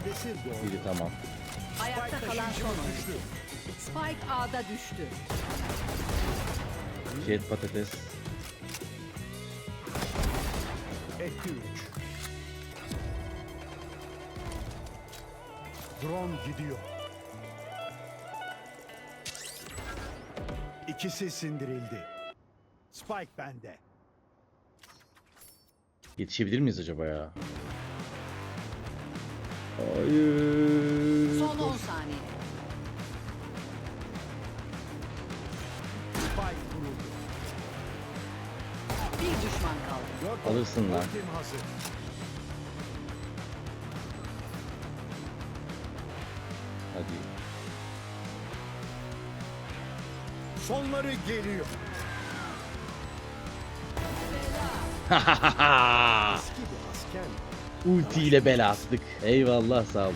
ifadesi doğru. Biri tamam. Ayakta kalan son oyuncu. Spike A'da düştü. Jet patates. Etti 3. Drone gidiyor. İkisi sindirildi. Spike bende. Yetişebilir miyiz acaba ya? Hayır. Son 10 saniye. Bir düşman kaldı. Alırsın lan. Hadi. Sonları geliyor. Ulti ile bela attık. Eyvallah sağ olun.